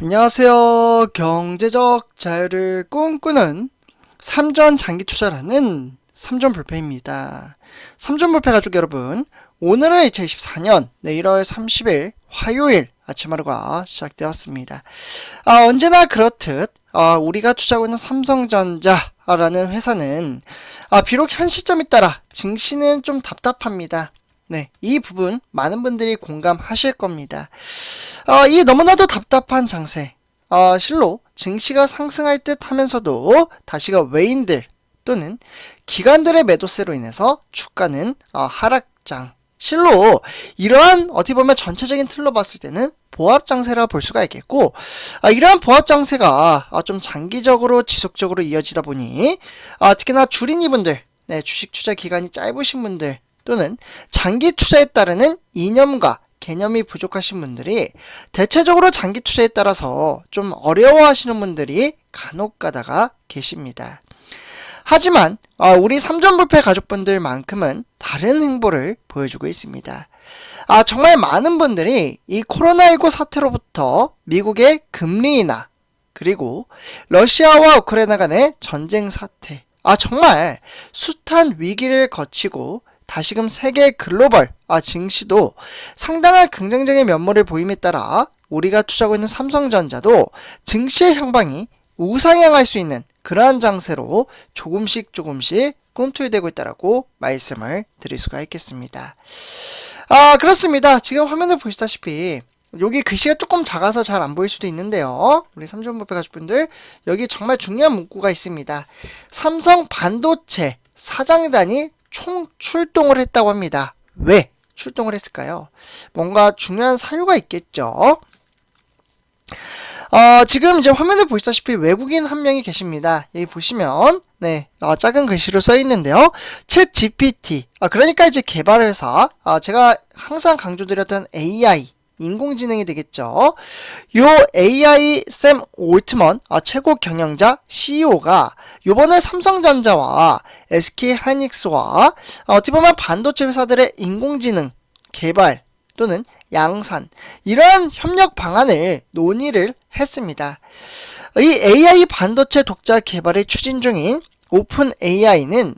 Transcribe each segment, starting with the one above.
안녕하세요. 경제적 자유를 꿈꾸는 삼전 장기 투자라는 삼전 불패입니다. 삼전 불패 가족 여러분, 오늘은 2024년 네, 1월 30일 화요일 아침 하루가 시작되었습니다. 아, 언제나 그렇듯 아, 우리가 투자하고 있는 삼성전자 라는 회사는 아, 비록 현 시점에 따라 증시는 좀 답답합니다. 네, 이 부분 많은 분들이 공감하실 겁니다. 어, 이 너무나도 답답한 장세. 어, 실로 증시가 상승할 듯 하면서도 다시가 외인들 또는 기관들의 매도세로 인해서 주가는 어, 하락장. 실로 이러한 어떻게 보면 전체적인 틀로 봤을 때는 보합 장세라 볼 수가 있겠고 아, 이러한 보합 장세가 아, 좀 장기적으로 지속적으로 이어지다 보니 아, 특히나 주린이분들 네, 주식 투자 기간이 짧으신 분들 또는 장기 투자에 따르는 이념과 개념이 부족하신 분들이 대체적으로 장기 투자에 따라서 좀 어려워하시는 분들이 간혹 가다가 계십니다. 하지만 어, 우리 삼전불패 가족분들만큼은 다른 행보를 보여주고 있습니다. 아, 정말 많은 분들이 이 코로나19 사태로부터 미국의 금리 인하 그리고 러시아와 우크라이나 간의 전쟁 사태 아 정말 숱한 위기를 거치고 다시금 세계 글로벌 아 증시도 상당한 긍정적인 면모를 보임에 따라 우리가 투자하고 있는 삼성전자도 증시의 향방이 우상향할 수 있는 그러한 장세로 조금씩 조금씩 꿈틀대고 있다라고 말씀을 드릴 수가 있겠습니다. 아 그렇습니다. 지금 화면을 보시다시피 여기 글씨가 조금 작아서 잘 안 보일 수도 있는데요. 우리 삼성부패 가족분들 여기 정말 중요한 문구가 있습니다. 삼성 반도체 사장단이 총 출동을 했다고 합니다. 왜 출동을 했을까요? 뭔가 중요한 사유가 있겠죠. 어, 지금 이제 화면을 보시다시피 외국인 한 명이 계십니다. 여기 보시면 네 어, 작은 글씨로 써 있는데요. 챗 GPT 아, 그러니까 이제 개발회사 아, 제가 항상 강조드렸던 AI 인공지능이 되겠죠. 요 AI 샘 올트먼 아, 최고 경영자 CEO가 요번에 삼성전자와 SK 하이닉스와 어, 어떻게 보면 반도체 회사들의 인공지능 개발 또는 양산 이러한 협력 방안을 논의를 했습니다. 이 AI 반도체 독자 개발을 추진 중인 오픈 AI는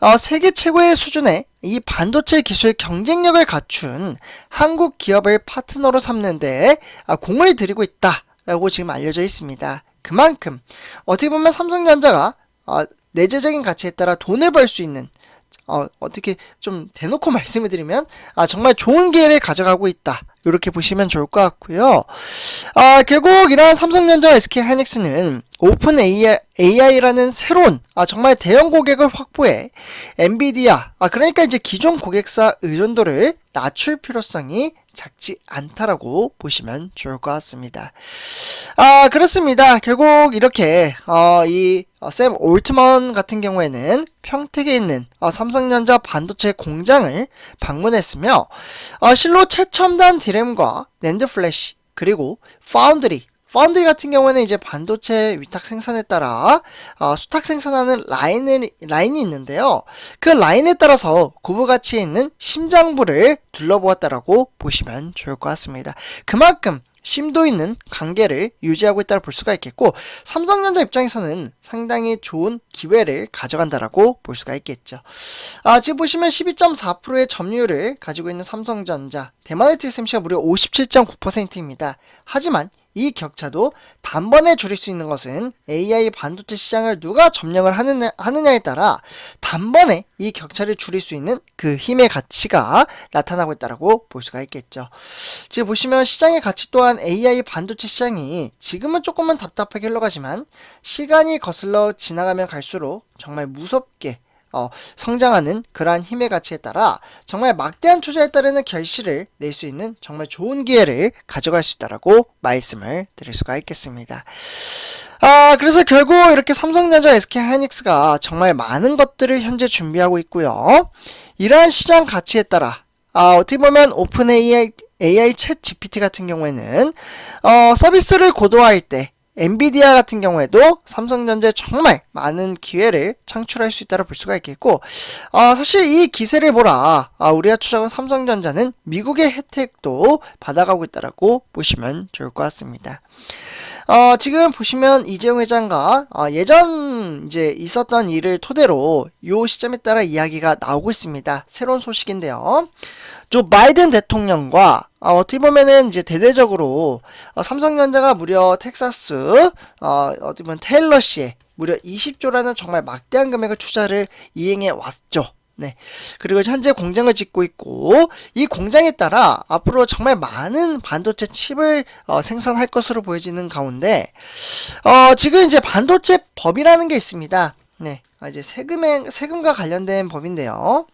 어, 세계 최고의 수준의 이 반도체 기술 경쟁력을 갖춘 한국 기업을 파트너로 삼는데 아, 공을 들이고 있다라고 지금 알려져 있습니다. 그만큼 어떻게 보면 삼성전자가 어, 내재적인 가치에 따라 돈을 벌 수 있는 어, 어떻게 좀 대놓고 말씀을 드리면 아, 정말 좋은 기회를 가져가고 있다. 이렇게 보시면 좋을 것 같고요. 아, 결국 이러한 삼성전자 SK 하이닉스는 오픈 AI라는 새로운 아, 정말 대형 고객을 확보해 엔비디아 아, 그러니까 이제 기존 고객사 의존도를 낮출 필요성이 작지 않다라고 보시면 좋을 것 같습니다. 아, 그렇습니다. 결국 이렇게 어, 이샘 올트먼 같은 경우에는 평택에 있는 어, 삼성전자 반도체 공장을 방문했으며 어, 실로 최첨단 디 램과 낸드 플래시 그리고 파운드리 파운드리 같은 경우에는 이제 반도체 위탁 생산에 따라 어, 수탁 생산하는 라인을, 라인이 있는데요. 그 라인에 따라서 구부 가치에 있는 심장부를 둘러보았다라고 보시면 좋을 것 같습니다. 그만큼 심도 있는 관계를 유지하고 있다고 볼 수가 있겠고 삼성전자 입장에서는 상당히 좋은 기회를 가져간다라고 볼 수가 있겠죠. 아, 지금 보시면 12.4%의 점유율을 가지고 있는 삼성전자 대만의 TSMC가 무려 57.9%입니다. 하지만 이 격차도 단번에 줄일 수 있는 것은 AI 반도체 시장을 누가 점령을 하느냐, 하느냐에 따라 단번에 이 격차를 줄일 수 있는 그 힘의 가치가 나타나고 있다고 볼 수가 있겠죠. 지금 보시면 시장의 가치 또한 AI 반도체 시장이 지금은 조금은 답답하게 흘러가지만 시간이 거슬러 지나가면 갈수록 정말 무섭게 어, 성장하는 그러한 힘의 가치에 따라 정말 막대한 투자에 따르는 결실을 낼 수 있는 정말 좋은 기회를 가져갈 수 있다라고 말씀을 드릴 수가 있겠습니다. 아, 그래서 결국 이렇게 삼성전자 SK 하이닉스가 정말 많은 것들을 현재 준비하고 있고요. 이러한 시장 가치에 따라 아, 어떻게 보면 오픈 AI AI 챗 GPT 같은 경우에는 어, 서비스를 고도화할 때 엔비디아 같은 경우에도 삼성전자에 정말 많은 기회를 창출할 수 있다고 볼 수가 있겠고, 어, 사실 이 기세를 보라. 아, 우리가 추적한 삼성전자는 미국의 혜택도 받아가고 있다라고 보시면 좋을 것 같습니다. 어, 지금 보시면 이재용 회장과 어, 예전 이제 있었던 일을 토대로 요 시점에 따라 이야기가 나오고 있습니다. 새로운 소식인데요. 조 바이든 대통령과 어, 어떻게 보면은 이제 대대적으로 어, 삼성전자가 무려 텍사스 어, 어떻게 보면 테일러시에 무려 20조라는 정말 막대한 금액을 투자를 이행해 왔죠. 네. 그리고 현재 공장을 짓고 있고 이 공장에 따라 앞으로 정말 많은 반도체 칩을 어, 생산할 것으로 보여지는 가운데 어, 지금 이제 반도체 법이라는 게 있습니다. 네. 아, 이제 세금에 세금과 관련된 법인데요.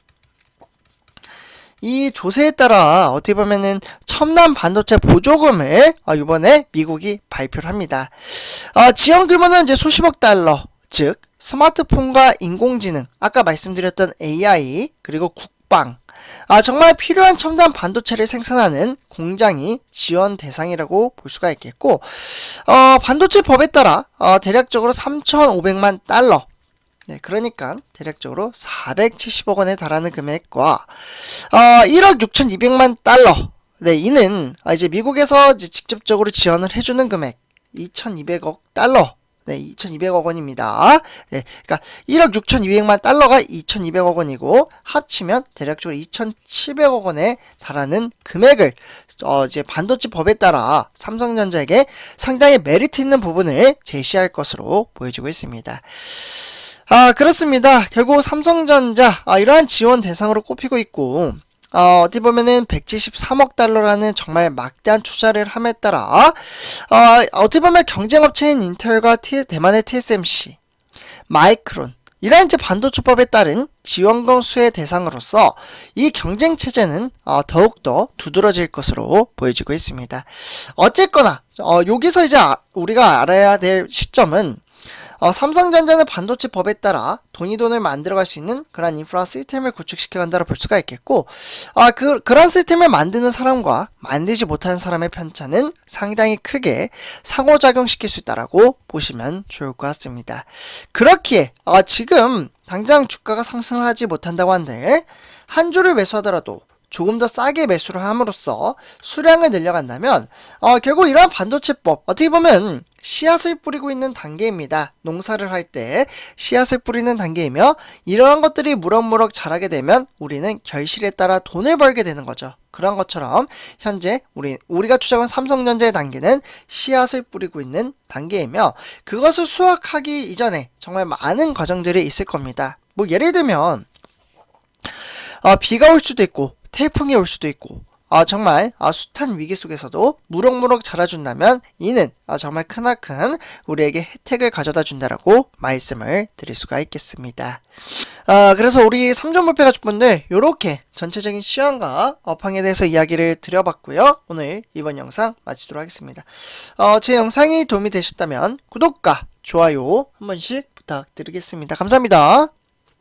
이 조세에 따라 어떻게 보면은 첨단 반도체 보조금을 어, 이번에 미국이 발표를 합니다. 어, 지원 규모는 이제 수십억 달러, 즉 스마트폰과 인공지능, 아까 말씀드렸던 AI 그리고 국방, 아, 정말 필요한 첨단 반도체를 생산하는 공장이 지원 대상이라고 볼 수가 있겠고, 어, 반도체 법에 따라 어, 대략적으로 3,500만 달러, 네, 그러니까 대략적으로 470억 원에 달하는 금액과 어, 1억 6,200만 달러. 네, 이는 아, 이제 미국에서 이제 직접적으로 지원을 해주는 금액 2,200억 달러. 네, 2,200억 원입니다. 네, 그러니까 1억 6,200만 달러가 2,200억 원이고 합치면 대략적으로 2,700억 원에 달하는 금액을 어, 이제 반도체 법에 따라 삼성전자에게 상당히 메리트 있는 부분을 제시할 것으로 보여지고 있습니다. 아, 그렇습니다. 결국 삼성전자, 아, 이러한 지원 대상으로 꼽히고 있고, 어, 어디 보면은 173억 달러라는 정말 막대한 투자를 함에 따라, 어, 어떻게 보면 경쟁업체인 인텔과 T, 대만의 TSMC, 마이크론, 이러한 이제 반도체법에 따른 지원금 수의 대상으로서 이 경쟁 체제는 어, 더욱더 두드러질 것으로 보여지고 있습니다. 어쨌거나 어, 여기서 이제 아- 우리가 알아야 될 시점은 어, 삼성전자는 반도체 법에 따라 돈이 돈을 만들어갈 수 있는 그런 인프라 시스템을 구축시켜 간다고 볼 수가 있겠고, 아, 그, 그런 시스템을 만드는 사람과 만들지 못하는 사람의 편차는 상당히 크게 상호작용시킬 수 있다라고 보시면 좋을 것 같습니다. 그렇기에, 아, 지금 당장 주가가 상승을 하지 못한다고 한들, 한 주를 매수하더라도 조금 더 싸게 매수를 함으로써 수량을 늘려간다면 어, 결국 이러한 반도체법 어떻게 보면 씨앗을 뿌리고 있는 단계입니다. 농사를 할 때 씨앗을 뿌리는 단계이며 이러한 것들이 무럭무럭 자라게 되면 우리는 결실에 따라 돈을 벌게 되는 거죠. 그런 것처럼 현재 우리 우리가 추적한 삼성전자의 단계는 씨앗을 뿌리고 있는 단계이며 그것을 수확하기 이전에 정말 많은 과정들이 있을 겁니다. 뭐 예를 들면 어, 비가 올 수도 있고 태풍이 올 수도 있고 아, 정말 아, 숱한 위기 속에서도 무럭무럭 자라준다면 이는 아, 정말 크나큰 우리에게 혜택을 가져다 준다라고 말씀을 드릴 수가 있겠습니다. 아, 그래서 우리 3점 목표 가족분들 요렇게 전체적인 시황과 업황에 대해서 이야기를 드려봤고요. 오늘 이번 영상 마치도록 하겠습니다. 어, 제 영상이 도움이 되셨다면 구독과 좋아요 한 번씩 부탁드리겠습니다. 감사합니다.